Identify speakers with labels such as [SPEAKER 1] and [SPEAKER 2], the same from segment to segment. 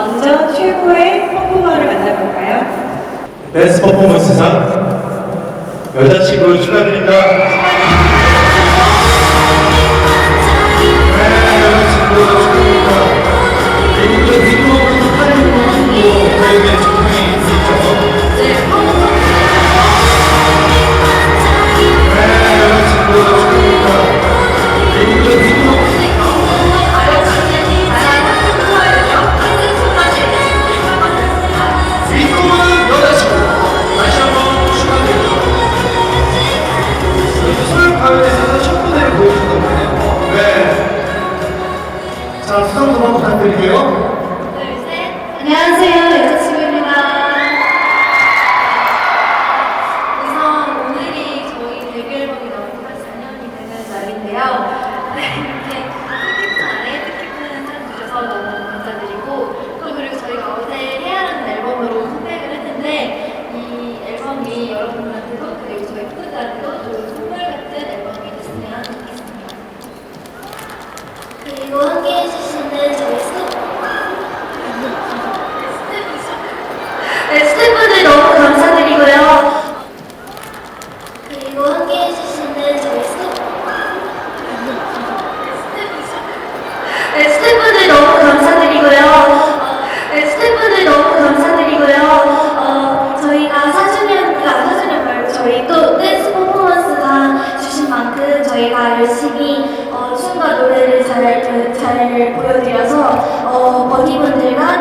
[SPEAKER 1] 먼저 최고의 퍼포먼스를 만나볼까요?
[SPEAKER 2] 베스트 퍼포먼스상 여자친구 축하드립니다. 대회에서도 첫 무대를 보여주셨단 말이에요. 네. 자, 수상 한번 부탁드릴게요.
[SPEAKER 3] 저희가 열심히 어, 춤과 노래를 잘, 잘 보여드려서 어, 머니분들과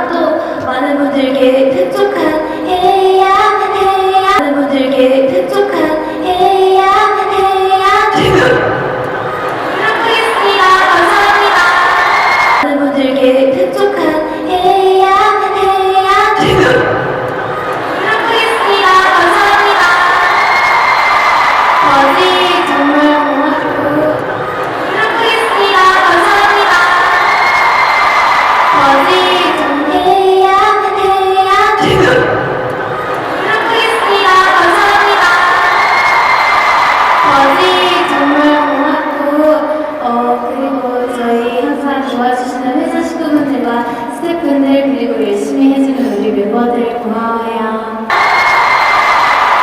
[SPEAKER 3] 팬들 그리고 열심히 해주는 우리 멤버들 고마워요.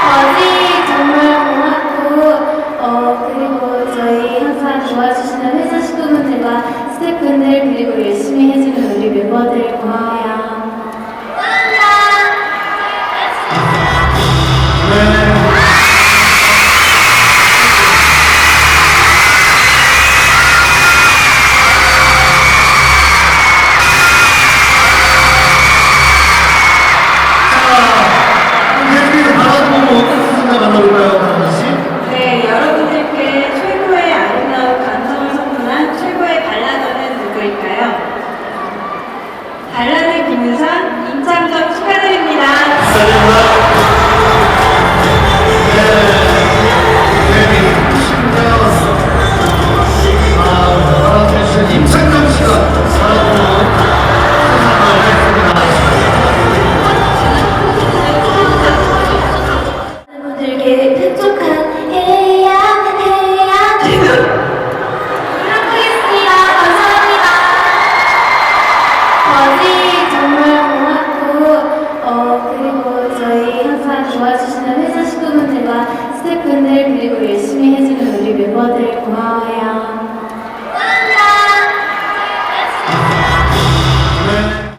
[SPEAKER 1] 버지! 한라산, 김유산, 임창정, 시간